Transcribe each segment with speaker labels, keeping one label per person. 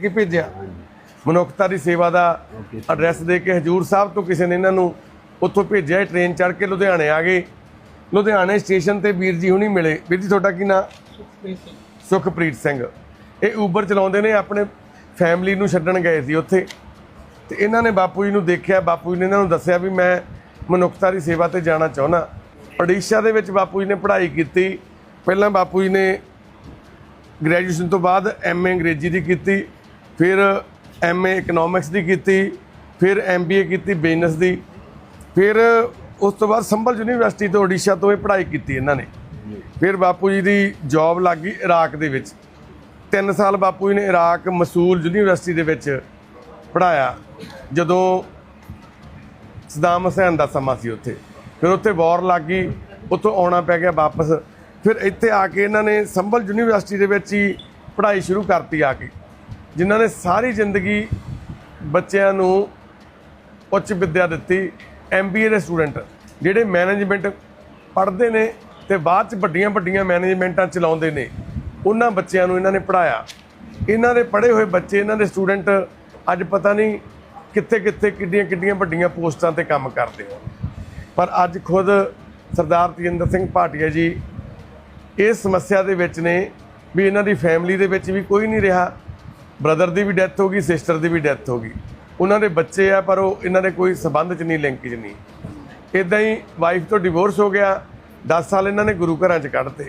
Speaker 1: ਕਿ ਭੇਜਿਆ? ਮਨੁੱਖਤਾ ਦੀ ਸੇਵਾ ਦਾ ਐਡਰੈਸ ਦੇ ਕੇ ਹਜੂਰ ਸਾਹਿਬ ਤੋਂ ਕਿਸੇ ਨੇ ਇਹਨਾਂ ਨੂੰ ਉੱਥੋਂ ਭੇਜਿਆ ਟ੍ਰੇਨ ਚੜ੍ਹ ਕੇ ਲੁਧਿਆਣੇ ਆ ਗਏ। ਲੁਧਿਆਣੇ ਸਟੇਸ਼ਨ ਤੇ ਵੀਰ ਜੀ ਹੁਣੀ ਮਿਲੇ। ਵੀਰ ਜੀ ਤੁਹਾਡਾ ਕੀ ਨਾਂ? ਸੁਖਪ੍ਰੀਤ ਸਿੰਘ। ਇਹ ਊਬਰ ਚਲਾਉਂਦੇ ਨੇ ਆਪਣੇ ਫੈਮਿਲੀ ਨੂੰ ਛੱਡਣ ਗਏ ਸੀ ਉੱਥੇ। ਤੇ ਇਹਨਾਂ ਨੇ ਬਾਪੂ ਜੀ ਨੂੰ ਦੇਖਿਆ ਬਾਪੂ ਜੀ ਨੇ ਇਹਨਾਂ ਨੂੰ ਦੱਸਿਆ ਵੀ ਮੈਂ ਮਨੁੱਖਤਾ ਦੀ ਸੇਵਾ ਤੇ ਜਾਣਾ ਚਾਹੁੰਦਾ। ਓਡੀਸ਼ਾ ਦੇ ਵਿੱਚ ਬਾਪੂ ਜੀ ਨੇ ਪੜ੍ਹਾਈ ਕੀਤੀ। ਪਹਿਲਾਂ ਬਾਪੂ ਜੀ ਨੇ ਗ੍ਰੈਜੂਏਸ਼ਨ ਤੋਂ ਬਾਅਦ ਐਮਏ ਅੰਗਰੇਜ਼ੀ ਦੀ ਕੀਤੀ। ਫਿਰ ਐਮਏ ਇਕਨੋਮਿਕਸ ਦੀ ਕੀਤੀ, ਫਿਰ ਐਮਬੀਏ ਕੀਤੀ ਬਿਜ਼ਨਸ ਦੀ। ਫਿਰ ਉਸ ਤੋਂ ਬਾਅਦ ਸੰਭਲ ਯੂਨੀਵਰਸਿਟੀ ਤੋਂ ਓਡੀਸ਼ਾ ਤੋਂ ਇਹ ਪੜ੍ਹਾਈ ਕੀਤੀ ਇਹਨਾਂ ਨੇ। ਫਿਰ ਬਾਪੂ ਜੀ ਦੀ ਜੌਬ ਲੱਗ ਗਈ ਇਰਾਕ ਦੇ ਵਿੱਚ। 3 ਸਾਲ ਬਾਪੂ ਜੀ ਨੇ ਇਰਾਕ ਮਸੂਲ ਯੂਨੀਵਰਸਿਟੀ ਦੇ ਵਿੱਚ ਪੜ੍ਹਾਇਆ। ਜਦੋਂ ਸਦਾਮ ਹੁਸੈਨ ਦਾ ਸਮਾਂ ਸੀ ਉੱਥੇ। ਫਿਰ ਉੱਥੇ ਵਾਰ ਲੱਗ ਗਈ, ਉੱਥੋਂ ਆਉਣਾ ਪੈ ਗਿਆ ਵਾਪਸ। ਫਿਰ ਇੱਥੇ ਆ ਕੇ ਇਹਨਾਂ ਨੇ ਸੰਭਲ ਯੂਨੀਵਰਸਿਟੀ ਦੇ ਵਿੱਚ ਹੀ ਪੜ੍ਹਾਈ ਸ਼ੁਰੂ ਕਰਤੀ ਆ ਕੇ। ਜਿਨ੍ਹਾਂ ਨੇ ਸਾਰੀ ਜ਼ਿੰਦਗੀ ਬੱਚਿਆਂ ਨੂੰ ਉੱਚ ਵਿੱਦਿਆ ਦਿੱਤੀ ਐਮਬੀਏ ਦੇ ਸਟੂਡੈਂਟ, ਜਿਹੜੇ ਮੈਨੇਜਮੈਂਟ ਪੜ੍ਹਦੇ ਨੇ ਤੇ ਬਾਅਦ ਚ ਵੱਡੀਆਂ ਵੱਡੀਆਂ ਮੈਨੇਜਮੈਂਟਾਂ ਚਲਾਉਂਦੇ ਨੇ, ਉਹਨਾਂ ਬੱਚਿਆਂ ਨੂੰ ਇਹਨਾਂ ਨੇ ਪੜਾਇਆ ਇਹਨਾਂ ਦੇ ਪੜ੍ਹੇ ਹੋਏ ਬੱਚੇ, ਇਹਨਾਂ ਦੇ ਸਟੂਡੈਂਟ ਅੱਜ ਪਤਾ ਨਹੀਂ ਕਿੱਥੇ ਕਿੱਥੇ ਕਿੱਡੀਆਂ ਕਿੱਡੀਆਂ ਵੱਡੀਆਂ ਪੋਸਟਾਂ ਤੇ ਕੰਮ ਕਰਦੇ ਆ। ਪਰ ਅੱਜ ਖੁਦ ਸਰਦਾਰ ਤਜਿੰਦਰ ਸਿੰਘ ਭਾਟੀਆ ਜੀ ਇਸ ਸਮੱਸਿਆ ਦੇ ਵਿੱਚ ਨੇ ਵੀ ਇਹਨਾਂ ਦੀ ਫੈਮਿਲੀ ਦੇ ਵਿੱਚ ਵੀ ਕੋਈ ਨਹੀਂ ਰਿਹਾ। ਬ੍ਰਦਰ ਦੀ ਵੀ ਡੈਥ ਹੋ ਗਈ ਸਿਸਟਰ ਦੀ ਵੀ ਡੈਥ ਹੋ ਗਈ। ਉਹਨਾਂ ਦੇ ਬੱਚੇ ਆ, ਪਰ ਉਹ ਇਹਨਾਂ ਦੇ ਕੋਈ ਸਬੰਧ ਚ ਨਹੀਂ ਲਿੰਕੇਜ ਨਹੀਂ। ਇਦਾਂ ਹੀ ਵਾਈਫ ਤੋਂ ਡਿਵੋਰਸ ਹੋ ਗਿਆ 10 ਸਾਲ ਇਹਨਾਂ ਨੇ ਗੁਰੂ ਘਰਾਂ ਚ ਕੱਢਤੇ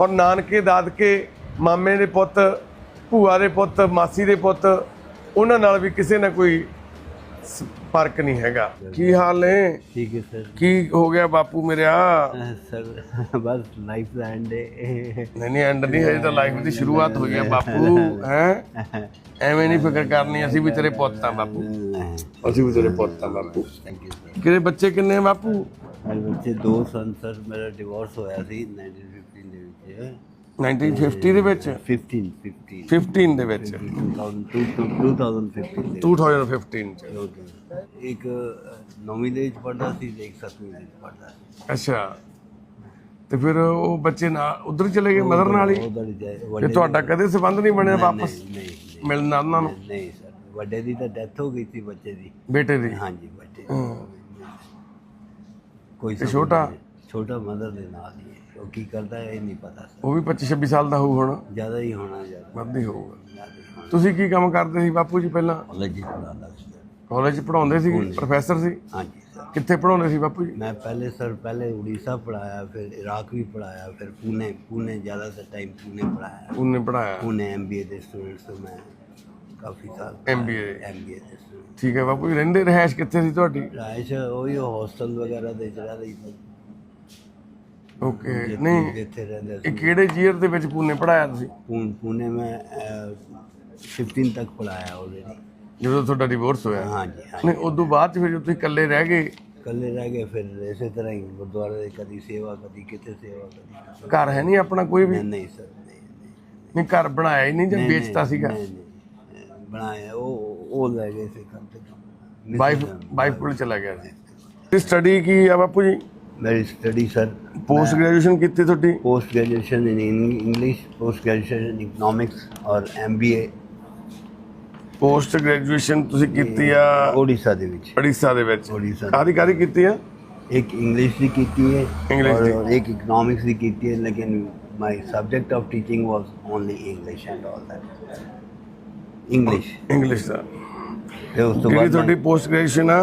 Speaker 1: ਔਰ ਨਾਨਕੇ, ਦਾਦਕੇ, ਮਾਮੇ ਦੇ ਪੁੱਤ, ਭੂਆ ਦੇ ਪੁੱਤ, ਮਾਸੀ ਦੇ ਪੁੱਤ, ਉਹਨਾਂ ਨਾਲ ਵੀ ਕਿਸੇ ਨਾ ਕੋਈ ਫ਼ਰਕ ਨਹੀਂ ਹੈਗਾ। ਕੀ ਹਾਲ ਨੇ?
Speaker 2: ਠੀਕ ਹੈ ਸਰ।
Speaker 1: ਕੀ ਹੋ ਗਿਆ ਬਾਪੂ ਮੇਰਿਆ?
Speaker 2: ਸਰ ਬਸ ਲਾਈਫ ਦਾ ਐਂਡ ਹੈ।
Speaker 1: ਨਹੀਂ ਨਹੀਂ ਐਂਡ ਨਹੀਂ ਹਜੇ ਤਾਂ ਲਾਈਫ ਦੀ ਸ਼ੁਰੂਆਤ ਹੋਈ ਹੈ ਬਾਪੂ ਹੈ? ਐਵੇਂ ਨਹੀਂ ਫਿਕਰ ਕਰਨੀ ਅਸੀਂ ਵੀ ਤੇਰੇ ਪੁੱਤ ਆ ਬਾਪੂ। ਅਸੀਂ ਵੀ ਤੇਰੇ ਪੁੱਤ ਆ ਬਾਪੂ।
Speaker 2: ਥੈਂਕ ਯੂ ਸਰ
Speaker 1: ਕਿਹੜੇ ਬੱਚੇ ਕਿੰਨੇ ਆ ਬਾਪੂ?
Speaker 2: ਮੇਰੇ ਬੱਚੇ ਦੋ ਸਨ ਸਰ ਮੇਰਾ ਡਿਵੋਰਸ ਹੋਇਆ ਸੀ 1915 ਦੇ ਵਿੱਚ।
Speaker 1: 1950 ਦੇ ਵਿੱਚ?
Speaker 2: 15 15
Speaker 1: 15 ਦੇ ਵਿੱਚ?
Speaker 2: 2002 2015 ਦੇ
Speaker 1: 2015 ਚ।
Speaker 2: ਇੱਕ ਨੌਵੀਂ ਦੇ ਵਿੱਚ ਪੜਦਾ ਸੀ ਤੇ ਇੱਕ ਸੱਤਵੀਂ ਦੇ ਵਿੱਚ ਪੜਦਾ ਸੀ।
Speaker 1: ਅੱਛਾ। ਤੇ ਫਿਰ ਉਹ ਬੱਚੇ ਨਾਲ ਉਧਰ ਚਲੇ ਗਏ ਮਦਰ ਨਾਲ ਹੀ? ਤੇ ਤੁਹਾਡਾ ਕਦੇ ਸੰਬੰਧ ਨਹੀਂ ਬਣਿਆ ਵਾਪਸ? ਮਿਲਣਾ ਉਹਨਾਂ ਨੂੰ?
Speaker 2: ਨਹੀਂ ਸਰ। ਵੱਡੇ ਦੀ ਤਾਂ ਡੈਥ ਹੋ ਗਈ ਸੀ ਬੱਚੇ ਦੀ।
Speaker 1: ਬੇਟੇ ਦੀ?
Speaker 2: ਹਾਂਜੀ ਬੱਚੇ। ਕੋਈ
Speaker 1: ਛੋਟਾ?
Speaker 2: ਛੋਟਾ ਮਦਰ ਦੇ ਨਾਲ ਹੈ। ਕੀ ਕਰਦਾ ਇਹ ਨਹੀਂ ਪਤਾ
Speaker 1: ਉਹ ਵੀ 25 26 ਸਾਲ ਦਾ ਹੋਊ ਹੁਣ।
Speaker 2: ਜ਼ਿਆਦਾ ਹੀ ਹੋਣਾ ਜ਼ਿਆਦਾ।
Speaker 1: ਵੱਧ ਹੀ ਹੋਊਗਾ। ਤੁਸੀਂ ਕੀ ਕੰਮ ਕਰਦੇ ਸੀ ਬਾਪੂ ਜੀ ਪਹਿਲਾਂ?
Speaker 2: ਕਾਲਜ ਹੀ ਪੜਾਉਂਦਾ ਸੀ
Speaker 1: ਕਾਲਜ ਪੜਾਉਂਦੇ ਸੀ ਪ੍ਰੋਫੈਸਰ ਸੀ?
Speaker 2: ਹਾਂਜੀ
Speaker 1: ਕਿੱਥੇ ਪੜਾਉਂਦੇ ਸੀ ਬਾਪੂ ਜੀ?
Speaker 2: ਮੈਂ ਪਹਿਲੇ ਸਰ ਪਹਿਲੇ ਉੜੀਸਾ ਪੜਾਇਆ ਫਿਰ ਇਰਾਕ ਵੀ ਪੜਾਇਆ ਫਿਰ ਪੂਨੇ ਪੂਨੇ ਜ਼ਿਆਦਾ ਸਰ ਟਾਈਮ ਪੂਨੇ ਪੜਾਇਆ
Speaker 1: ਉਹਨੇ ਪੜਾਇਆ
Speaker 2: ਪੂਨੇ ਐਮਬੀਏ ਦੇ ਸਟੂਡੈਂਟਸ ਤੋਂ ਮੈਂ ਕਾਫੀ ਸਾਲ
Speaker 1: MBA
Speaker 2: ਐਮਬੀਏ ਦੇ। ਸਟੂਡੈਂਟ
Speaker 1: ਠੀਕ ਹੈ ਬਾਪੂ ਜੀ ਰਹਿੰਦੇ ਰਹਿائش ਕਿੱਥੇ ਸੀ ਤੁਹਾਡੀ?
Speaker 2: ਰਾਇਸ਼ ਉਹ ਹੀ ਹੋਸਟਲ ਵਗੈਰਾ ਦੇ ਜਿਹੜਾ ਲਈ
Speaker 1: ਓਕੇ ਨਹੀਂ
Speaker 2: ਇੱਥੇ ਰਹਿੰਦਾ
Speaker 1: ਇਹ ਕਿਹੜੇ ਜੀਅਰ ਦੇ ਵਿੱਚ ਪੂਨੇ ਪੜਾਇਆ ਤੁਸੀਂ?
Speaker 2: ਪੂਨ- ਪੂਨੇ ਮੈਂ 15 ਤੱਕ ਪੜਾਇਆ ਆਲਰੇਡੀ
Speaker 1: ਜਦੋਂ ਤੁਹਾਡਾ ਡਿਵੋਰਸ ਹੋਇਆ?
Speaker 2: ਹਾਂਜੀ ਹਾਂ
Speaker 1: ਨਹੀਂ ਉਦੋਂ ਬਾਅਦ ਫਿਰ ਤੁਸੀਂ ਇਕੱਲੇ ਰਹਿ ਗਏ?
Speaker 2: ਕੱਲੇ ਰਹਿ ਗਏ ਫਿਰ ਇਸੇ ਤਰ੍ਹਾਂ ਹੀ ਗੁਰਦੁਆਰੇ ਦੀ ਕਦੀ ਸੇਵਾ ਕਦੀ ਕਿਤੇ ਸੇਵਾ ਕਦੀ
Speaker 1: ਘਰ ਹੈ ਨਹੀਂ ਆਪਣਾ ਕੋਈ ਵੀ?
Speaker 2: ਨਹੀਂ ਸਰ
Speaker 1: ਨਹੀਂ ਘਰ ਬਣਾਇਆ ਹੀ ਨਹੀਂ ਜਾਂ ਵੇਚਤਾ ਸੀਗਾ?
Speaker 2: ਨਹੀਂ, ਬਣਾਇਆ ਉਹ ਉਹ ਲੈ ਗਏ ਸੀ ਕੰਮ ਤੇ।
Speaker 1: ਵਾਈਫ ਵਾਈਫ ਕੋਲ ਚਲਾ ਗਿਆ ਸੀ। ਸਟੱਡੀ ਕੀ ਆ ਬਾਪੂ ਜੀ?
Speaker 2: ਮੇਰੀ ਸਟੱਡੀ ਸਰ
Speaker 1: ਪੋਸਟ ਗ੍ਰੈਜੂਏਸ਼ਨ ਕੀਤੀ ਤੁਹਾਡੀ
Speaker 2: post graduation in English post graduation economics ਔਰ ਐਮਬੀਏ
Speaker 1: ਪੋਸਟ ਗ੍ਰੈਜੂਏਸ਼ਨ ਤੁਸੀਂ ਕੀਤੀ ਆ
Speaker 2: ਓਡੀਸ਼ਾ ਦੇ ਵਿੱਚ
Speaker 1: ਓਡੀਸ਼ਾ ਦੇ ਵਿੱਚ
Speaker 2: ਓਡੀਸ਼ਾ
Speaker 1: ਕਾਦੀ ਕਾਦੀ ਕੀਤੀ ਆ
Speaker 2: ਇੱਕ ਇੰਗਲਿਸ਼ ਦੀ ਕੀਤੀ
Speaker 1: ਹੈ
Speaker 2: ਇੰਗਲਿਸ਼
Speaker 1: ਦੀ
Speaker 2: ਇੱਕ ਇਕਨੋਮਿਕਸ ਦੀ ਕੀਤੀ ਹੈ ਲੇਕਿਨ my subject of teaching was only English and all that. English. English, sir.
Speaker 1: ਜਿਹੜੀ ਤੁਹਾਡੀ ਪੋਸਟ ਗ੍ਰੈਜੂਏਸ਼ਨ ਆ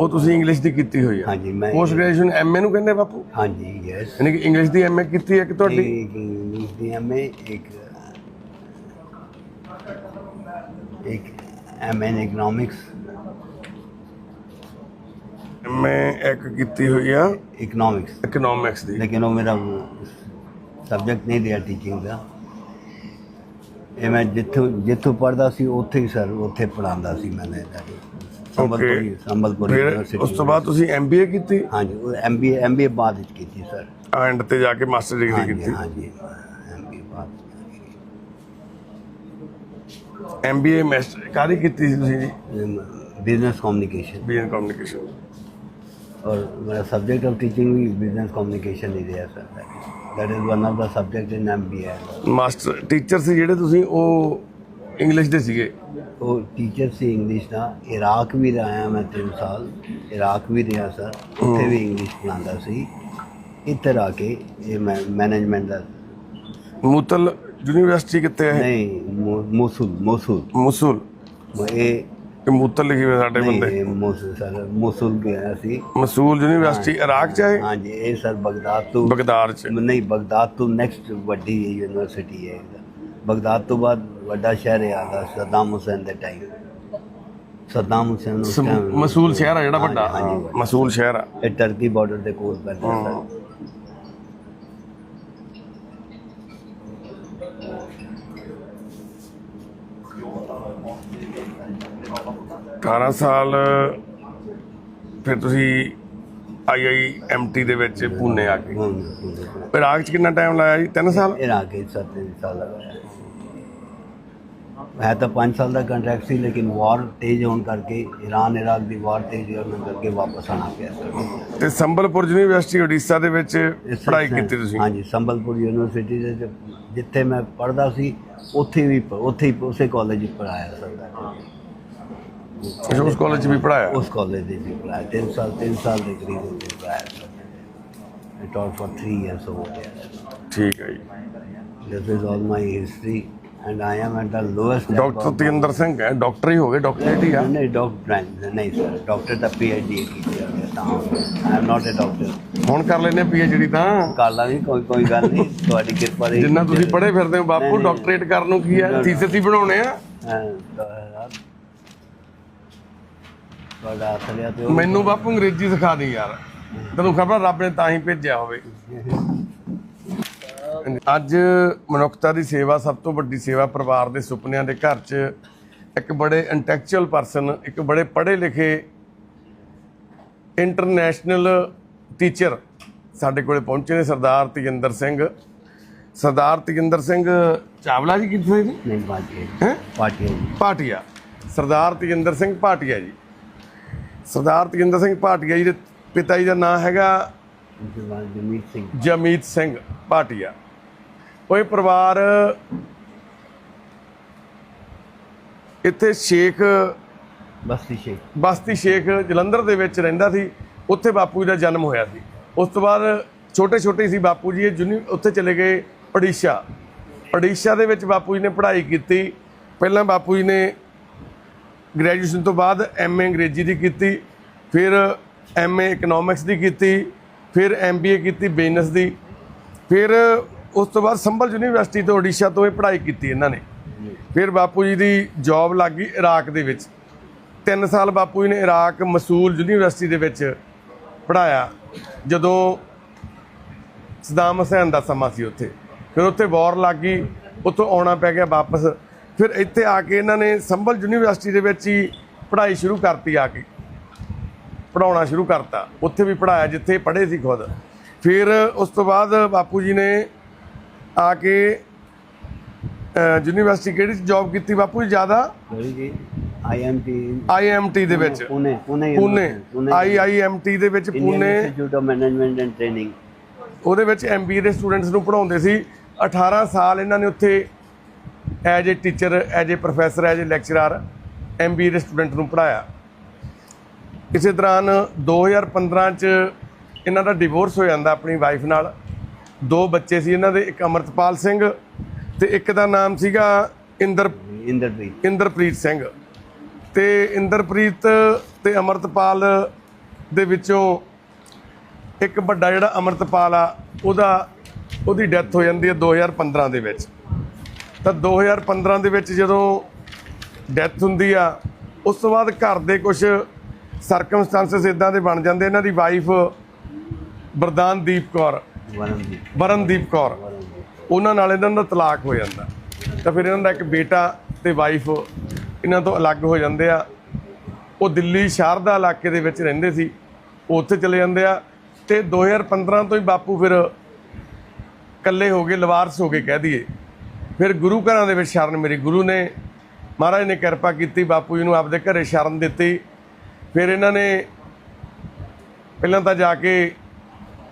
Speaker 1: ਉਹ ਤੁਸੀਂ ਇੰਗਲਿਸ਼ ਦੀ ਕੀਤੀ ਹੋਈ ਹੈ
Speaker 2: ਹਾਂਜੀ ਮੈਂ
Speaker 1: ਪੋਸਟ ਗ੍ਰੈਜੂਏਸ਼ਨ ਐਮਏ ਨੂੰ ਕਹਿੰਦੇ ਬਾਪੂ?
Speaker 2: ਹਾਂਜੀ ਯੈਸ
Speaker 1: ਯਾਨੀ ਕਿ ਇੰਗਲਿਸ਼ ਦੀ ਐਮਏ ਕੀਤੀ ਹੈ ਕਿ ਤੁਹਾਡੀ?
Speaker 2: ਇੰਗਲਿਸ਼ ਦੀ ਐਮਏ ਇੱਕ ਇੱਕ ਐਮਏ ਇਕਨੋਮਿਕਸ
Speaker 1: ਮੈਂ ਇੱਕ ਕੀਤੀ ਹੋਈ ਆ।
Speaker 2: ਇਕਨੋਮਿਕਸ
Speaker 1: ਇਕਨੋਮਿਕਸ ਦੀ।
Speaker 2: ਲੇਕਿਨ ਉਹ ਮੇਰਾ ਸਬਜੈਕਟ ਨਹੀਂ ਰਿਹਾ ਟੀਚਿੰਗ ਦਾ। ਇਹ ਮੈਂ ਜਿੱਥੋਂ ਜਿੱਥੋਂ ਪੜਦਾ ਸੀ ਉੱਥੇ ਹੀ ਸਰ ਉੱਥੇ ਪੜਾਉਂਦਾ ਸੀ ਮੈਂ ਇਹਦਾ। ਸੰਬਲਪੁਰੀ ਸੰਬਲਪੁਰੀ
Speaker 1: ਫਿਰ ਉਸ ਤੋਂ ਬਾਅਦ ਤੁਸੀਂ ਐਮਬੀਏ ਕੀਤੀ?
Speaker 2: ਹਾਂਜੀ ਉਹ ਐਮਬੀਏ ਐਮਬੀਏ ਬਾਅਦ ਵਿੱਚ ਕੀਤੀ ਸਰ।
Speaker 1: ਐਂਡ ਤੇ ਜਾ ਕੇ ਮਾਸਟਰ ਡਿਗਰੀ ਕੀਤੀ?
Speaker 2: ਹਾਂਜੀ ਐਮਬੀਏ ਬਾਅਦ
Speaker 1: ਐਮਬੀਏ ਮਾਸਟਰ ਕਾਰੀ ਕੀਤੀ ਸੀ ਤੁਸੀਂ ਜੀ?
Speaker 2: ਬਿਜ਼ਨਸ ਕਮਿਊਨੀਕੇਸ਼ਨ
Speaker 1: ਬਿਜ਼ਨਸ ਕਮਿਊਨੀਕੇਸ਼ਨ
Speaker 2: ਔਰ ਮੇਰਾ ਸਬਜੈਕਟ ਆਫ ਟੀਚਿੰਗ ਵੀ ਬਿਜ਼ਨਸ ਕਮਿਊਨੀਕੇਸ਼ਨ ਹੀ ਰਿਹਾ sir. That is one of the subject in MBA
Speaker 1: master teacher ਸੀ ਜਿਹੜੇ ਤੁਸੀਂ ਉਹ ਇੰਗਲਿਸ਼ ਦੇ ਸੀਗੇ।
Speaker 2: ਉਹ ਟੀਚਰ ਸੀ ਇੰਗਲਿਸ਼ ਦਾ। ਇਰਾਕ ਵੀ ਰਿਹਾ ਮੈਂ 3 ਸਾਲ। ਇਰਾਕ ਵੀ ਰਿਹਾ ਸਰ ਉੱਥੇ ਵੀ ਇੰਗਲਿਸ਼ ਪੜ੍ਹਾਉਂਦਾ ਸੀ। ਇੱਧਰ ਆ ਕੇ ਇਹ ਮੈਨੇਜਮੈਂਟ ਦਾ।
Speaker 1: ਮੂਤਲ ਯੂਨੀਵਰਸਿਟੀ ਕਿੱਥੇ ਹੈ?
Speaker 2: ਨਹੀਂ ਮੋਸੂਲ ਮੋਸੂਲ।
Speaker 1: ਮਸੂਲ।
Speaker 2: ਇਹ
Speaker 1: ਮੂਤਲ ਲਿਖੀ ਹੋਈ ਸਾਡੇ ਬੰਦੇ।
Speaker 2: ਮੋਸੂਲ ਸਰ ਮੋਸੂਲ ਗਿਆ ਸੀ।
Speaker 1: ਮਸੂਲ ਯੂਨੀਵਰਸਿਟੀ ਇਰਾਕ ਚ ਹੈ?
Speaker 2: ਹਾਂਜੀ ਇਹ ਸਰ ਬਗਦਾਦ ਤੋਂ
Speaker 1: ਬਗਦਾਦ ਚ।
Speaker 2: ਨਹੀਂ ਬਗਦਾਦ ਤੋਂ ਨੈਕਸਟ ਵੱਡੀ ਯੂਨੀਵਰਸਿਟੀ ਹੈ ਬਗਦਾਦ ਤੋਂ ਬਾਅਦ ਵੱਡਾ ਸ਼ਹਿਰ ਹੈ ਆਦਾ ਸਦਾਮ ਹੁਸੈਨ ਦੇ ਟਾਈਮ ਸਦਾਮ ਹੁਸੈਨ ਉਸ time-
Speaker 1: ਮਸੂਲ ਸ਼ਹਿਰ ਆ ਜਿਹੜਾ ਵੱਡਾ?
Speaker 2: ਹਾਂਜੀ,
Speaker 1: ਹਾਂ,
Speaker 2: ਵੱਡਾ।
Speaker 1: ਮਸੂਲ ਸ਼ਹਿਰ ਆ।
Speaker 2: ਇਹ ਟਰਕੀ ਬਾਰਡਰ ਦੇ ਕੋਲ ਪੈਂਦਾ
Speaker 1: ਹਾਂ।
Speaker 2: ਸਰ।
Speaker 1: ਅਠਾਰਾਂ ਸਾਲ ਫਿਰ ਤੁਸੀਂ ਆਈ ਆਈ ਐਮ ਟੀ ਦੇ ਵਿੱਚ ਪੂਨੇ ਆ ਕੇ।
Speaker 2: ਹੁਣ
Speaker 1: ਇਰਾਕ ਚ ਕਿੰਨਾ ਟਾਈਮ ਲਾਇਆ ਜੀ? 3 ਸਾਲ?
Speaker 2: ਇਰਾਕ ਵਿੱਚ ਸੱਤ ਸਾਲ ਲਗਾਇਆ ਹੈ ਤਾਂ 5 ਸਾਲ ਦਾ ਕੰਟਰੈਕਟ ਸੀ ਲੇਕਿਨ ਵਾਰ ਤੇਜ਼ ਹੋਣ ਕਰਕੇ ਇਰਾਨ ਇਰਾਕ ਦੀ ਵਾਰ ਤੇਜ਼ ਹੋਣ ਕਰਕੇ ਵਾਪਸ ਆਣਾ ਪਿਆ ਸਰ
Speaker 1: ਤੇ ਸੰਬਲਪੁਰ ਯੂਨੀਵਰਸਿਟੀ ਓਡੀਸ਼ਾ ਦੇ ਵਿੱਚ ਪੜ੍ਹਾਈ ਕੀਤੀ ਤੁਸੀਂ?
Speaker 2: ਹਾਂਜੀ ਸੰਬਲਪੁਰ ਯੂਨੀਵਰਸਿਟੀ ਦੇ ਜਿੱਥੇ ਮੈਂ ਪੜ੍ਹਦਾ ਸੀ ਉੱਥੇ ਵੀ ਉੱਥੇ ਹੀ ਉਸੇ ਕਾਲਜ ਵਿੱਚ ਪੜਾਇਆ ਸਰ
Speaker 1: ਉਸ ਕਾਲਜ ਵੀ ਪੜਾਇਆ
Speaker 2: ਉਸ ਕਾਲਜ ਦੇ ਵੀ ਪੜਾਇਆ 3 ਸਾਲ 3 ਸਾਲ ਦੇ ਕਰੀਬ ਪੜਾਇਆ sir taught for 3 years over there.
Speaker 1: ਠੀਕ ਹੈ ਜੀ।
Speaker 2: This is all my history I am at the lowest step
Speaker 1: doctor ਤੇਂਦਰ Singh ਹੈ ਡਾਕਟਰ ਹੀ ਹੋ ਗਏ ਡਾਕਟਰੇਟ ਹੀ ਆ
Speaker 2: ਨਹੀਂ ਡਾਕਟਰ ਨਹੀਂ ਸਰ ਡਾਕਟਰ ਦਾ ਪੀਐਚਡੀ ਕੀਤੀ ਹੈ ਤਾਂ I am not a doctor
Speaker 1: ਹੁਣ ਕਰ ਲੈਨੇ ਪੀਐਚਡੀ ਤਾਂ
Speaker 2: ਕਰ ਲਾਂਗੇ ਕੋਈ ਕੋਈ ਗੱਲ ਨਹੀਂ ਤੁਹਾਡੀ ਕਿਰਪਾ ਰਹੀ
Speaker 1: ਜਿੰਨਾ ਤੁਸੀਂ ਪੜ੍ਹੇ ਫਿਰਦੇ ਹੋ ਬਾਪੂ। ਡਾਕਟਰੇਟ ਕਰਨ ਨੂੰ ਕੀ ਹੈ ਥੀਸਿਸ ਹੀ ਬਣਾਉਣੇ ਆ
Speaker 2: ਤੁਹਾਡਾ ਹੱਥ ਲਿਆ ਤੇ ਉਹ-
Speaker 1: ਮੈਨੂੰ ਬਾਪੂ ਅੰਗਰੇਜ਼ੀ ਸਿਖਾ ਦੇ ਯਾਰ ਤੈਨੂੰ ਖਬਰ ਰੱਬ ਨੇ ਤਾਂ ਹੀ ਭੇਜਿਆ ਹੋਵੇ ਅੱਜ ਮਨੁੱਖਤਾ ਦੀ ਸੇਵਾ ਸਭ ਤੋਂ ਵੱਡੀ ਸੇਵਾ ਪਰਿਵਾਰ ਦੇ ਸੁਪਨਿਆਂ ਦੇ ਘਰ 'ਚ ਇੱਕ ਬੜੇ ਇੰਟੈਲੈਕਚੁਅਲ ਪਰਸਨ ਇੱਕ ਬੜੇ ਪੜ੍ਹੇ ਲਿਖੇ ਇੰਟਰਨੈਸ਼ਨਲ ਟੀਚਰ ਸਾਡੇ ਕੋਲੇ ਪਹੁੰਚੇ ਨੇ ਸਰਦਾਰ ਤੇਜਿੰਦਰ ਸਿੰਘ। ਸਰਦਾਰ ਤੇਜਿੰਦਰ ਸਿੰਘ ਚਾਵਲਾ ਜੀ ਕਿੱਥੇ ਜੀ?
Speaker 2: ਨਹੀਂ ਪਾਰਟੀ
Speaker 1: ਹੈ?
Speaker 2: ਪਾਰਟੀ
Speaker 1: ਭਾਟੀਆ। ਸਰਦਾਰ ਤੇਜਿੰਦਰ ਸਿੰਘ ਭਾਟੀਆ ਜੀ। ਸਰਦਾਰ ਤੇਜਿੰਦਰ ਸਿੰਘ ਭਾਟੀਆ ਜੀ ਦੇ ਪਿਤਾ ਜੀ ਦਾ ਨਾਮ ਹੈਗਾ
Speaker 2: ਜਮੀਤ ਸਿੰਘ।
Speaker 1: ਜਮੀਤ ਸਿੰਘ ਭਾਟੀਆ। ਉਹ ਪਰਿਵਾਰ ਇੱਥੇ ਸ਼ੇਖ
Speaker 2: ਬਸਤੀ ਸ਼ੇਖ।
Speaker 1: ਬਸਤੀ ਸ਼ੇਖ ਜਲੰਧਰ ਦੇ ਵਿੱਚ ਰਹਿੰਦਾ ਸੀ ਉੱਥੇ ਬਾਪੂ ਜੀ ਦਾ ਜਨਮ ਹੋਇਆ ਸੀ। ਉਸ ਤੋਂ ਬਾਅਦ ਛੋਟੇ ਛੋਟੇ ਸੀ ਬਾਪੂ ਜੀ ਇਹ ਜੁਨੀ ਉੱਥੇ ਚਲੇ ਗਏ ਓਡੀਸ਼ਾ ਓਡੀਸ਼ਾ ਦੇ ਵਿੱਚ ਬਾਪੂ ਜੀ ਨੇ ਪੜ੍ਹਾਈ ਕੀਤੀ। ਪਹਿਲਾਂ ਬਾਪੂ ਜੀ ਨੇ ਗ੍ਰੈਜੂਏਸ਼ਨ ਤੋਂ ਬਾਅਦ ਐਮਏ ਅੰਗਰੇਜ਼ੀ ਦੀ ਕੀਤੀ ਫਿਰ ਐਮਏ ਇਕਨੋਮਿਕਸ ਦੀ ਕੀਤੀ ਫਿਰ ਐਮਬੀਏ ਕੀਤੀ ਬਿਜ਼ਨਸ ਦੀ ਫਿਰ ਉਸ ਤੋਂ ਬਾਅਦ ਸੰਭਲ ਯੂਨੀਵਰਸਿਟੀ ਤੋਂ ਓਡੀਸ਼ਾ ਤੋਂ ਇਹ ਪੜ੍ਹਾਈ ਕੀਤੀ ਇਹਨਾਂ ਨੇ। ਫਿਰ ਬਾਪੂ ਜੀ ਦੀ ਜੌਬ ਲੱਗ ਗਈ ਇਰਾਕ ਦੇ ਵਿੱਚ। 3 ਸਾਲ ਬਾਪੂ ਜੀ ਨੇ ਇਰਾਕ ਮਸੂਲ ਯੂਨੀਵਰਸਿਟੀ ਦੇ ਵਿੱਚ ਪੜਾਇਆ ਜਦੋਂ ਸਦਾਮ ਹੁਸੈਨ ਦਾ ਸਮਾਂ ਸੀ ਉੱਥੇ। ਫਿਰ ਉੱਥੇ ਵਾਰ ਲੱਗ ਗਈ ਉੱਥੋਂ ਆਉਣਾ ਪੈ ਗਿਆ ਵਾਪਸ। ਫਿਰ ਇੱਥੇ ਆ ਕੇ ਇਹਨਾਂ ਨੇ ਸੰਭਲ ਯੂਨੀਵਰਸਿਟੀ ਦੇ ਵਿੱਚ ਹੀ ਪੜ੍ਹਾਈ ਸ਼ੁਰੂ ਕਰਤੀ ਆ ਕੇ। ਪੜਾਉਣਾ ਸ਼ੁਰੂ ਕਰਤਾ। ਉੱਥੇ ਵੀ ਪੜਾਇਆ ਜਿੱਥੇ ਪੜ੍ਹੇ ਸੀ ਖੁਦ। ਫਿਰ ਉਸ ਤੋਂ ਬਾਅਦ ਬਾਪੂ ਜੀ ਨੇ ਆ ਕੇ ਯੂਨੀਵਰਸਿਟੀ ਕਿਹੜੀ ਚ ਜੌਬ ਕੀਤੀ? ਬਾਪੂ ਜੀ ਜ਼ਿਆਦਾ?
Speaker 2: ਸੋਰੀ ਜੀ ਆਈਐਮਟੀ
Speaker 1: ਆਈਐਮਟੀ ਦੇ ਵਿੱਚ।
Speaker 2: ਪੁਣੇ ਪੁਣੇ
Speaker 1: ਪੁਣੇ। ਆਈਆਈਐਮਟੀ ਦੇ ਵਿੱਚ Pune.
Speaker 2: Institute of management and training
Speaker 1: ਉਹਦੇ ਵਿੱਚ ਐਮਬੀਏ ਦੇ ਸਟੂਡੈਂਟਸ ਨੂੰ ਪੜਾਉਂਦੇ ਸੀ। 18 ਸਾਲ ਇਹਨਾਂ ਨੇ ਉੱਥੇ as a teacher as a professor as a lecturer MBA ਦੇ ਸਟੂਡੈਂਟ ਨੂੰ ਪੜਾਇਆ ਇਸੇ ਦੌਰਾਨ 2015 ਚ ਇਹਨਾਂ ਦਾ ਡਿਵੋਰਸ ਹੋ ਜਾਂਦਾ ਆਪਣੀ ਵਾਈਫ ਨਾਲ। ਦੋ ਬੱਚੇ ਸੀ ਇਹਨਾਂ ਦੇ ਇੱਕ ਅਮਰਤਪਾਲ ਸਿੰਘ ਤੇ ਇੱਕ ਦਾ ਨਾਮ ਸੀਗਾ ਇੰਦਰ
Speaker 2: ਇੰਦਰਪ੍ਰੀਤ।
Speaker 1: ਇੰਦਰਪ੍ਰੀਤ ਸਿੰਘ। ਤੇ ਇੰਦਰਪ੍ਰੀਤ ਤੇ ਅਮਰਤਪਾਲ ਦੇ ਵਿੱਚੋਂ ਇੱਕ ਵੱਡਾ ਜਿਹੜਾ ਅਮਰਤਪਾਲ ਆ ਉਹਦਾ ਉਹਦੀ ਡੈਥ ਹੋ ਜਾਂਦੀ ਹੈ 2015 ਦੇ ਵਿੱਚ। ਤਾਂ 2015 ਦੇ ਵਿੱਚ ਜਦੋਂ ਡੈਥ ਹੁੰਦੀ ਆ ਉਸ ਤੋਂ ਬਾਅਦ ਘਰ ਦੇ ਕੁਝ ਸਰਕਮਸਟੈਂਸਸ ਇਦਾਂ ਦੇ ਬਣ ਜਾਂਦੇ ਇਹਨਾਂ ਦੀ ਵਾਈਫ ਬਰਦਾਨਦੀਪ ਕੌਰ
Speaker 2: ਵਰਨਦੀਪ
Speaker 1: ਵਰਨਦੀਪ ਕੌਰ। ਉਹਨਾਂ ਨਾਲ ਇਹਨਾਂ ਦਾ ਤਲਾਕ ਹੋ ਜਾਂਦਾ। ਤਾਂ ਫਿਰ ਇਹਨਾਂ ਦਾ ਇੱਕ ਬੇਟਾ ਤੇ ਵਾਈਫ ਇਹਨਾਂ ਤੋਂ ਅਲੱਗ ਹੋ ਜਾਂਦੇ ਆ। ਉਹ ਦਿੱਲੀ ਸ਼ਾਰਦਾ ਇਲਾਕੇ ਦੇ ਵਿੱਚ ਰਹਿੰਦੇ ਸੀ। ਉਹ ਉੱਥੇ ਚਲੇ ਜਾਂਦੇ ਆ। ਤੇ 2015 ਤੋਂ ਹੀ ਬਾਪੂ ਫਿਰ ਇਕੱਲੇ ਹੋ ਗਏ, ਲਵਾਰਸ ਹੋ ਗਏ ਕਹਿ ਦਈਏ। ਫਿਰ ਗੁਰੂ ਘਰਾਂ ਦੇ ਵਿੱਚ ਸ਼ਰਨ ਮੇਰੀ ਗੁਰੂ ਨੇ। ਮਹਾਰਾਜ ਨੇ ਕਿਰਪਾ ਕੀਤੀ, ਬਾਪੂ ਜੀ ਨੂੰ ਆਪਦੇ ਘਰੇ ਸ਼ਰਨ ਦਿੱਤੀ। ਫਿਰ ਇਹਨਾਂ ਨੇ ਪਹਿਲਾਂ ਤਾਂ ਜਾ ਕੇ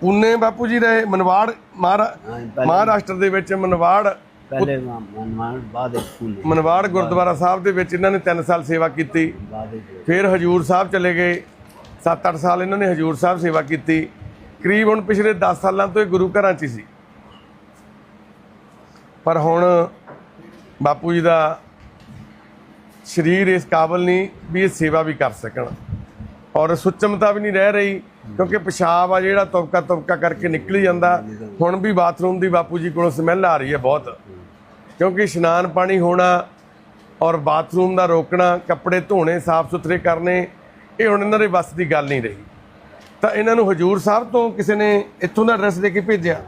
Speaker 1: ਪੂਨੇ ਬਾਪੂ ਜੀ ਰਹੇ ਮਨਵਾੜ ਮਹਾਰਾਸ਼ਟਰ ਦੇ ਵਿੱਚ ਮਨਵਾੜ
Speaker 2: ਪਹਿਲੇ ਮਨਮਾਨ ਬਾਅਦ ਸਕੂਲ
Speaker 1: ਮਨਵਾੜ ਗੁਰਦੁਆਰਾ ਸਾਹਿਬ ਦੇ ਵਿੱਚ ਇਹਨਾਂ ਨੇ 3 ਸਾਲ ਸੇਵਾ ਕੀਤੀ। ਫਿਰ ਹਜੂਰ ਸਾਹਿਬ ਚਲੇ ਗਏ। 7-8 ਸਾਲ ਇਹਨਾਂ ਨੇ ਹਜੂਰ ਸਾਹਿਬ ਸੇਵਾ ਕੀਤੀ। ਕਰੀਬ ਹੁਣ ਪਿਛਲੇ 10 ਸਾਲਾਂ ਤੋਂ ਇਹ ਗੁਰੂ ਘਰਾਂ 'ਚ ਸੀ। ਪਰ ਹੁਣ ਬਾਪੂ ਜੀ ਦਾ ਸਰੀਰ ਇਸ ਕਾਬਲ ਨਹੀਂ ਵੀ ਇਹ ਸੇਵਾ ਵੀ ਕਰ ਸਕਣ। ਔਰ ਸੁਚਮਤਾ ਵੀ ਨਹੀਂ ਰਹਿ ਰਹੀ। ਕਿਉਂਕਿ ਪਿਸ਼ਾਬ ਆ ਜਿਹੜਾ ਤੁਬਕਾ ਤੁਬਕਾ ਕਰਕੇ ਨਿਕਲੀ ਜਾਂਦਾ। ਹੁਣ ਵੀ ਬਾਥਰੂਮ ਦੀ ਬਾਪੂ ਜੀ ਕੋਲੋਂ ਸਮੈਲ ਆ ਰਹੀ ਹੈ ਬਹੁਤ। ਕਿਉਂਕਿ ਇਸ਼ਨਾਨ ਪਾਣੀ ਹੋਣਾ ਔਰ ਬਾਥਰੂਮ ਦਾ ਰੋਕਣਾ, ਕੱਪੜੇ ਧੋਣੇ ਸਾਫ਼ ਸੁਥਰੇ ਕਰਨੇ, ਇਹ ਹੁਣ ਇਹਨਾਂ ਦੇ ਵੱਸ ਦੀ ਗੱਲ ਨਹੀਂ ਰਹੀ। ਤਾਂ ਇਹਨਾਂ ਨੂੰ ਹਜੂਰ ਸਾਹਿਬ ਤੋਂ ਕਿਸੇ ਨੇ ਇੱਥੋਂ ਦਾ ਐਡਰੈਸ ਦੇ ਕੇ ਭੇਜਿਆ।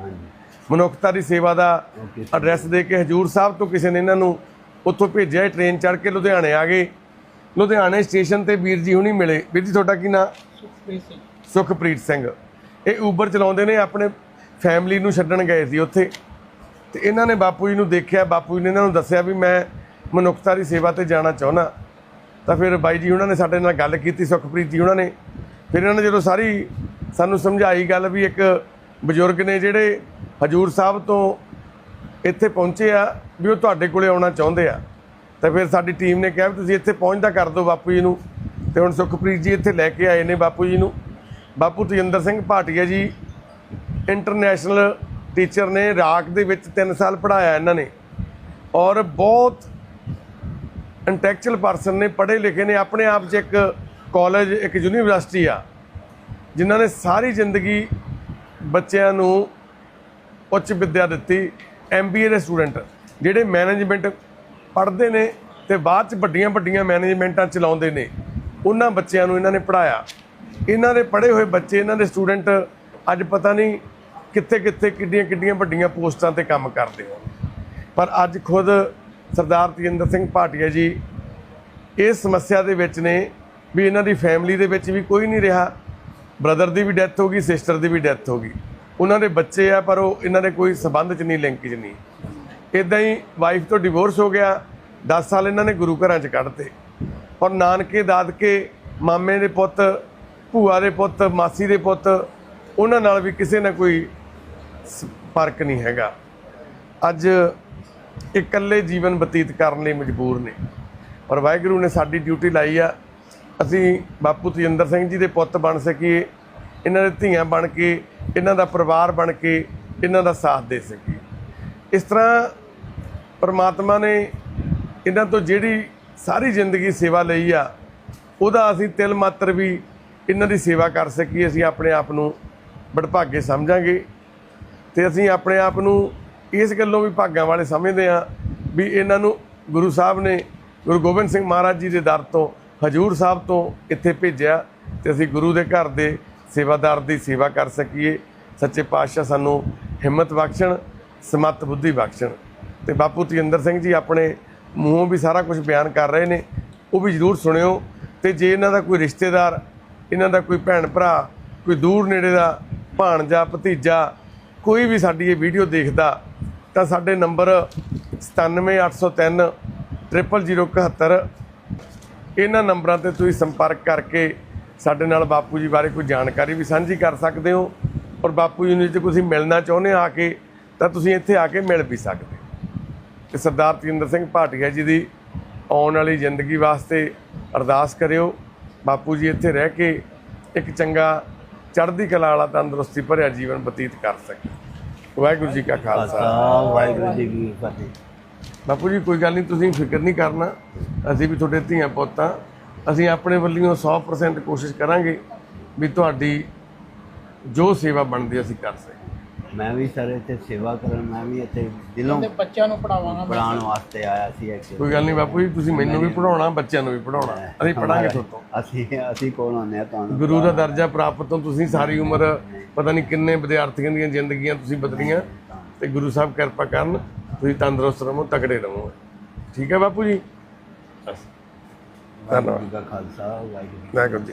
Speaker 1: ਮਨੁੱਖਤਾ ਦੀ ਸੇਵਾ ਦਾ ਐਡਰੈਸ ਦੇ ਕੇ ਹਜੂਰ ਸਾਹਿਬ ਤੋਂ ਕਿਸੇ ਨੇ ਇਹਨਾਂ ਨੂੰ ਉੱਥੋਂ ਭੇਜਿਆ। ਟ੍ਰੇਨ ਚੜ੍ਹ ਕੇ ਲੁਧਿਆਣੇ ਆ ਗਏ। ਲੁਧਿਆਣੇ ਸਟੇਸ਼ਨ ਤੇ ਵੀਰ ਜੀ ਹੁਣੀ ਮਿਲੇ। ਵੀਰ ਜੀ, ਤੁਹਾਡਾ ਕੀ ਨਾਂ? ਸੁਖਪ੍ਰੀਤ ਸਿੰਘ। ਸੁਖਪ੍ਰੀਤ ਸਿੰਘ। ਇਹ ਉਬਰ ਚਲਾਉਂਦੇ ਨੇ, ਆਪਣੇ ਫੈਮਿਲੀ ਨੂੰ ਛੱਡਣ ਗਏ ਸੀ ਉੱਥੇ। ਤੇ ਇਹਨਾਂ ਨੇ ਬਾਪੂ ਜੀ ਨੂੰ ਦੇਖਿਆ, ਬਾਪੂ ਜੀ ਨੇ ਇਹਨਾਂ ਨੂੰ ਦੱਸਿਆ ਵੀ ਮੈਂ ਮਨੁੱਖਤਾ ਦੀ ਸੇਵਾ ਤੇ ਜਾਣਾ ਚਾਹੁੰਦਾ। ਤਾਂ ਫਿਰ ਬਾਈ ਜੀ ਉਹਨਾਂ ਨੇ ਸਾਡੇ ਨਾਲ ਗੱਲ ਕੀਤੀ, ਸੁਖਪ੍ਰੀਤ ਜੀ ਉਹਨਾਂ ਨੇ। ਫਿਰ ਇਹਨਾਂ ਨੇ ਜਦੋਂ ਸਾਰੀ ਸਾਨੂੰ ਸਮਝਾਈ ਗੱਲ ਵੀ ਇੱਕ ਬਜ਼ੁਰਗ ਨੇ ਜਿਹੜੇ ਹਜੂਰ ਸਾਹਿਬ ਤੋਂ ਇੱਥੇ ਪਹੁੰਚੇ ਆ, ਵੀ ਉਹ ਤੁਹਾਡੇ ਕੋਲੇ ਆਉਣਾ ਚਾਹੁੰਦੇ ਆ। ਤਾਂ ਫਿਰ ਸਾਡੀ ਟੀਮ ਨੇ ਕਿਹਾ ਵੀ ਤੁਸੀਂ ਇੱਥੇ ਪਹੁੰਚਦਾ ਕਰ ਦਿਓ ਬਾਪੂ ਜੀ ਨੂੰ। ਤੇ ਹੁਣ ਸੁਖਪ੍ਰੀਤ ਜੀ ਇੱਥੇ ਲੈ ਕੇ ਆਏ ਨੇ ਬਾਪੂ ਜੀ ਨੂੰ। ਬਾਪੂ ਤਜਿੰਦਰ ਸਿੰਘ ਭਾਟੀਆ ਜੀ ਇੰਟਰਨੈਸ਼ਨਲ ਟੀਚਰ ਨੇ ਰਾਕ ਦੇ ਵਿੱਚ 3 ਸਾਲ ਪੜਾਇਆ ਇਹਨਾਂ ਨੇ। ਔਰ ਬਹੁਤ ਇੰਟੈਕਚੁਅਲ ਪਰਸਨ ਨੇ, ਪੜ੍ਹੇ ਲਿਖੇ ਨੇ, ਆਪਣੇ ਆਪ 'ਚ ਇੱਕ ਕਾਲਜ ਇੱਕ ਯੂਨੀਵਰਸਿਟੀ ਆ, ਜਿਨ੍ਹਾਂ ਨੇ ਸਾਰੀ ਜ਼ਿੰਦਗੀ ਬੱਚਿਆਂ ਨੂੰ ਉੱਚ ਵਿੱਦਿਆ ਦਿੱਤੀ ਐਮਬੀਏ ਦੇ ਸਟੂਡੈਂਟ ਜਿਹੜੇ ਮੈਨੇਜਮੈਂਟ ਪੜ੍ਹਦੇ ਨੇ ਤੇ ਬਾਅਦ ਚ ਵੱਡੀਆਂ ਵੱਡੀਆਂ ਮੈਨੇਜਮੈਂਟਾਂ ਚਲਾਉਂਦੇ ਨੇ, ਉਹਨਾਂ ਬੱਚਿਆਂ ਨੂੰ ਇਹਨਾਂ ਨੇ ਪੜਾਇਆ ਇਹਨਾਂ ਦੇ ਪੜ੍ਹੇ ਹੋਏ ਬੱਚੇ, ਇਹਨਾਂ ਦੇ ਸਟੂਡੈਂਟ ਅੱਜ ਪਤਾ ਨਹੀਂ ਕਿੱਥੇ ਕਿੱਥੇ ਕਿੱਡੀਆਂ ਕਿੱਡੀਆਂ ਵੱਡੀਆਂ ਪੋਸਟਾਂ ਤੇ ਕੰਮ ਕਰਦੇ ਹੋ ਪਰ ਅੱਜ ਖੁਦ ਸਰਦਾਰ ਤਜਿੰਦਰ ਸਿੰਘ ਭਾਟੀਆ ਜੀ ਇਸ ਸਮੱਸਿਆ ਦੇ ਵਿੱਚ ਨੇ ਵੀ ਇਹਨਾਂ ਦੀ ਫੈਮਿਲੀ ਦੇ ਵਿੱਚ ਵੀ ਕੋਈ ਨਹੀਂ ਰਿਹਾ। ਬ੍ਰਦਰ ਦੀ ਵੀ ਡੈਥ ਹੋ ਗਈ ਸਿਸਟਰ ਦੀ ਵੀ ਡੈਥ ਹੋ ਗਈ। ਉਹਨਾਂ ਦੇ ਬੱਚੇ ਆ, ਪਰ ਉਹ ਇਹਨਾਂ ਦੇ ਕੋਈ ਸਬੰਧ ਚ ਨਹੀਂ ਲਿੰਕੇਜ ਨਹੀਂ। ਇਦਾਂ ਹੀ ਵਾਈਫ ਤੋਂ ਡਿਵੋਰਸ ਹੋ ਗਿਆ। 10 ਸਾਲ ਇਹਨਾਂ ਨੇ ਗੁਰੂ ਘਰਾਂ ਚ ਕੱਢਤੇ। ਔਰ ਨਾਨਕੇ, ਦਾਦਕੇ, ਮਾਮੇ ਦੇ ਪੁੱਤ ਭੂਆ ਦੇ ਪੁੱਤ, ਮਾਸੀ ਦੇ ਪੁੱਤ, ਉਹਨਾਂ ਨਾਲ ਵੀ ਕਿਸੇ ਨਾ ਕੋਈ ਸ- ਫ਼ਰਕ ਨਹੀਂ ਹੈਗਾ। ਅੱਜ ਇਕੱਲੇ ਜੀਵਨ ਬਤੀਤ ਕਰਨ ਲਈ ਮਜਬੂਰ ਨੇ। ਔਰ ਵਾਹਿਗੁਰੂ ਨੇ ਸਾਡੀ ਡਿਊਟੀ ਲਾਈ ਆ। ਅਸੀਂ ਬਾਪੂ ਤਜਿੰਦਰ ਸਿੰਘ ਜੀ ਦੇ ਪੁੱਤ ਬਣ ਸਕੀਏ, ਇਹਨਾਂ ਦੇ ਧੀਆਂ ਬਣ ਕੇ, ਇਹਨਾਂ ਦਾ ਪਰਿਵਾਰ ਬਣ ਕੇ, ਇਹਨਾਂ ਦਾ ਸਾਥ ਦੇ ਸਕੀਏ। ਇਸ ਤਰ੍ਹਾਂ ਪਰਮਾਤਮਾ ਨੇ ਇਹਨਾਂ ਤੋਂ ਜਿਹੜੀ ਸਾਰੀ ਜ਼ਿੰਦਗੀ ਸੇਵਾ ਲਈ ਆ, ਉਹਦਾ ਅਸੀਂ ਤਿਲ ਮਾਤਰ ਵੀ ਇਹਨਾਂ ਦੀ ਸੇਵਾ ਕਰ ਸਕੀਏ, ਅਸੀਂ ਆਪਣੇ ਆਪ ਨੂੰ ਬੜਭਾਗੇ ਸਮਝਾਂਗੇ ਤੇ ਅਸੀਂ ਆਪਣੇ ਆਪ ਨੂੰ ਇਸ ਗੱਲੋਂ ਵੀ ਭਾਗਾਂ ਵਾਲੇ ਸਮਝਦੇ ਹਾਂ ਵੀ ਇਹਨਾਂ ਨੂੰ ਗੁਰੂ ਸਾਹਿਬ ਨੇ ਗੁਰੂ ਗੋਬਿੰਦ ਸਿੰਘ ਮਹਾਰਾਜ ਜੀ ਦੇ ਦਰ ਤੋਂ, ਹਜੂਰ ਸਾਹਿਬ ਤੋਂ ਇੱਥੇ ਭੇਜਿਆ ਤੇ ਅਸੀਂ ਗੁਰੂ ਦੇ ਘਰ ਦੇ ਸੇਵਾਦਾਰ ਦੀ ਸੇਵਾ ਕਰ ਸਕੀਏ। ਸੱਚੇ ਪਾਤਸ਼ਾਹ ਸਾਨੂੰ ਹਿੰਮਤ ਬਖਸ਼ਣ, ਸਮਤ ਬੁੱਧੀ ਬਖਸ਼ਣ। ਤੇ ਬਾਪੂ ਤਜਿੰਦਰ ਸਿੰਘ ਜੀ ਆਪਣੇ ਮੂੰਹੋਂ ਵੀ ਸਾਰਾ ਕੁਝ ਬਿਆਨ ਕਰ ਰਹੇ ਨੇ, ਉਹ ਵੀ ਜ਼ਰੂਰ ਸੁਣਿਓ ਤੇ ਜੇ ਇਹਨਾਂ ਦਾ ਕੋਈ ਰਿਸ਼ਤੇਦਾਰ ਇਹਨਾਂ ਦਾ ਕੋਈ ਭੈਣ ਭਰਾ, ਕੋਈ ਦੂਰ ਨੇੜੇ ਦਾ, ਭਾਣਜਾ, ਭਤੀਜਾ, ਕੋਈ ਵੀ ਸਾਡੀ ਇਹ ਵੀਡੀਓ ਦੇਖਦਾ, ਤਾਂ ਸਾਡੇ ਨੰਬਰ 97803 00071 ਇਹਨਾਂ ਨੰਬਰਾਂ ਤੇ ਤੁਸੀਂ ਸੰਪਰਕ ਕਰਕੇ ਸਾਡੇ ਨਾਲ ਬਾਪੂ ਜੀ ਬਾਰੇ ਕੋਈ ਜਾਣਕਾਰੀ ਵੀ ਸਾਂਝੀ ਕਰ ਸਕਦੇ ਹੋ। ਔਰ ਬਾਪੂ ਜੀ ਨੂੰ ਜੇ ਤੁਸੀਂ ਮਿਲਣਾ ਚਾਹੁੰਦੇ ਆ ਕੇ, ਤਾਂ ਤੁਸੀਂ ਇੱਥੇ ਆ ਕੇ ਮਿਲ ਵੀ ਸਕਦੇ ਹੋ। ਤੇ ਸਰਦਾਰ ਤੇਜਿੰਦਰ ਸਿੰਘ ਭਾਟੀਆ ਜੀ ਦੀ ਆਉਣ ਵਾਲੀ ਜ਼ਿੰਦਗੀ ਵਾਸਤੇ ਅਰਦਾਸ ਕਰਿਓ। ਬਾਪੂ ਜੀ ਇੱਥੇ ਰਹਿ ਕੇ ਇੱਕ ਚੰਗਾ ਚੜ੍ਹਦੀ ਕਲਾ ਵਾਲਾ ਤੰਦਰੁਸਤੀ ਭਰਿਆ ਜੀਵਨ ਬਤੀਤ ਕਰ ਸਕੇ। ਵਾਹਿਗੁਰੂ ਜੀ ਕਾ ਖਾਲਸਾ।
Speaker 2: ਵਾਹਿਗੁਰੂ ਜੀ ਕੀ ਫਤਿਹ।
Speaker 1: ਬਾਪੂ ਜੀ ਕੋਈ ਗੱਲ ਨਹੀਂ ਤੁਸੀਂ ਫਿਕਰ ਨਹੀਂ ਕਰਨਾ। ਅਸੀਂ ਵੀ ਤੁਹਾਡੇ ਧੀਆਂ ਪੁੱਤਾਂ। ਅਸੀਂ ਆਪਣੇ ਵੱਲੋਂ 100% ਕੋਸ਼ਿਸ਼ ਕਰਾਂਗੇ ਵੀ ਤੁਹਾਡੀ ਜੋ ਸੇਵਾ ਬਣਦੀ ਅਸੀਂ ਕਰ ਸਕੀਏ।
Speaker 2: ਮੈਂ ਵੀ ਸਰ ਇੱਥੇ ਸੇਵਾ ਕਰਨ ਮੈਂ ਵੀ ਇੱਥੇ ਦਿਲੋਂ
Speaker 3: ਤੇ ਬੱਚਿਆਂ ਨੂੰ ਪੜਾਵਾਂਗਾ
Speaker 2: ਪੜਾਉਣ ਵਾਸਤੇ ਆਇਆ ਸੀ ਇੱਥੇ
Speaker 1: ਕੋਈ ਗੱਲ ਨਹੀਂ ਬਾਪੂ ਜੀ ਤੁਸੀਂ ਮੈਨੂੰ ਵੀ ਪੜਾਉਣਾ ਬੱਚਿਆਂ ਨੂੰ ਵੀ ਪੜਾਉਣਾ ਅਸੀਂ ਪੜਾਂਗੇ ਤੁਹਾਡੇ ਤੋਂ।
Speaker 2: ਅਸੀਂ ਅਸੀਂ ਕੋਲ ਆਉਂਦੇ ਆ ਤੁਹਾਨੂੰ।
Speaker 1: ਗੁਰੂ ਦਾ ਦਰਜਾ ਪ੍ਰਾਪਤ ਤੋਂ ਤੁਸੀਂ ਸਾਰੀ ਉਮਰ ਪਤਾ ਨਹੀਂ ਕਿੰਨੇ ਵਿਦਿਆਰਥੀਆਂ ਦੀਆਂ ਜ਼ਿੰਦਗੀਆਂ ਤੁਸੀਂ ਬਦਲੀਆਂ। ਤੇ ਗੁਰੂ ਸਾਹਿਬ ਕਿਰਪਾ ਕਰਨ ਤੁਸੀਂ ਤੰਦਰੁਸਤ ਰਹੋ ਤਕੜੇ ਰਹੋ। ਠੀਕ ਹੈ ਬਾਪੂ ਜੀ? ਬਸ।
Speaker 2: ਵਾਹਿਗੁਰੂ ਜੀ ਖਾਲਸਾ
Speaker 1: ਵਾਹਿਗੁਰੂ ਜੀ